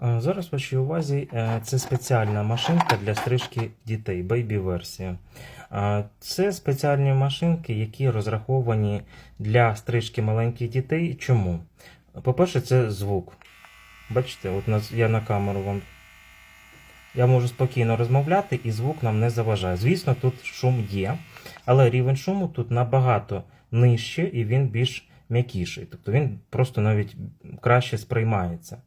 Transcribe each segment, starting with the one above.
Зараз в вашій увазі е, це спеціальна машинка для стрижки дітей, бейбі-версія. Це спеціальні машинки, які розраховані для стрижки маленьких дітей. Чому? По-перше, це звук. Бачите, от я на камеру вам. Я можу спокійно розмовляти і звук нам не заважає. Звісно, тут шум є, але рівень шуму тут набагато нижче і він більш м'якіший. Тобто він просто навіть краще сприймається.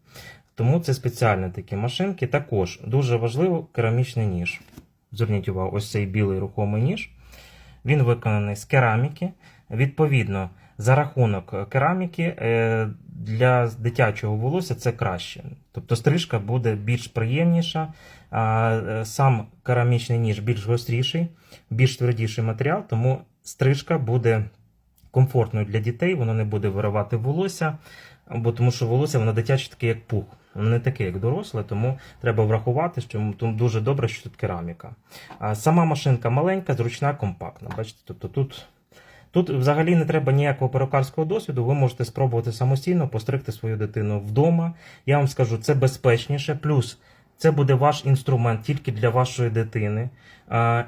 Тому це спеціальні такі машинки. Також дуже важливо керамічний ніж. Зверніть увагу, ось цей білий рухомий ніж. Він виконаний з кераміки. Відповідно, за рахунок кераміки е, для дитячого волосся це краще. Тобто стрижка буде більш приємніша, е, сам керамічний ніж більш гостріший, більш твердіший матеріал, тому стрижка буде комфортною для дітей, воно не буде виривати волосся, бо тому що волосся воно дитяче таке, як пух. Воно не таке, як доросле, тому треба врахувати, що дуже добре, що тут кераміка. А сама машинка маленька, зручна, компактна. Бачите, тобто тут, тут взагалі не треба ніякого перукарського досвіду. Ви можете спробувати самостійно постригти свою дитину вдома. Я вам скажу, це безпечніше. Плюс це буде ваш інструмент тільки для вашої дитини.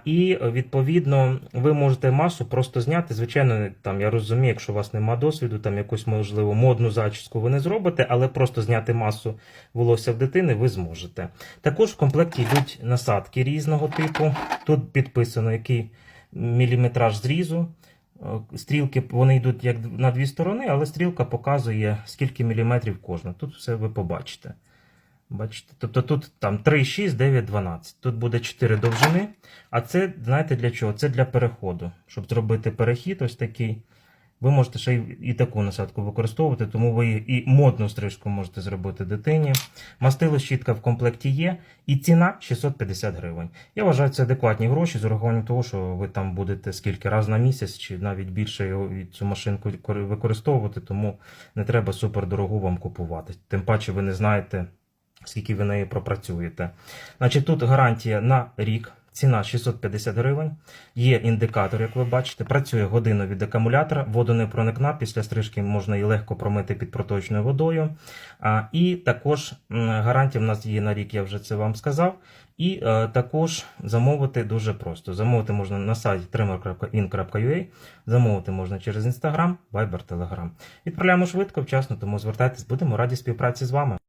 І відповідно ви можете масу просто зняти. Звичайно, там я розумію, якщо у вас немає досвіду, там якусь можливо модну зачіску ви не зробите, але просто зняти масу волосся в дитини ви зможете. Також в комплекті йдуть насадки різного типу. Тут підписано, який міліметраж зрізу. Е, Стрілки вони йдуть як на дві сторони, але стрілка показує, скільки міліметрів кожна. Тут все ви побачите. Бачите? Тобто тут там 3, 6, 9, 12. Тут буде 4 довжини. А це, знаєте, для чого? Це для переходу. Щоб зробити перехід ось такий. Ви можете ще й і таку насадку використовувати, тому ви і модну стрижку можете зробити дитині. Мастило щітка в комплекті є, і ціна 650 гривень. Я вважаю, це адекватні гроші з урахуванням того, що ви там будете скільки раз на місяць чи навіть більше цю машинку використовувати, тому не треба супер дорогу вам купувати. Тим паче ви не знаєте, скільки ви неї пропрацюєте. Значить, тут гарантія на рік. Ціна 650 гривень. Є індикатор, як ви бачите, працює годину від акумулятора, водонепроникна, після стрижки можна її легко промити під проточною водою. А, і також гарантія в нас є на рік, я вже це вам сказав. І е, також замовити дуже просто. Замовити можна на сайті trimmer.in.ua, замовити можна через Instagram, Viber, Telegram. Відправляємо швидко, вчасно, тому звертайтесь, будемо раді співпраці з вами.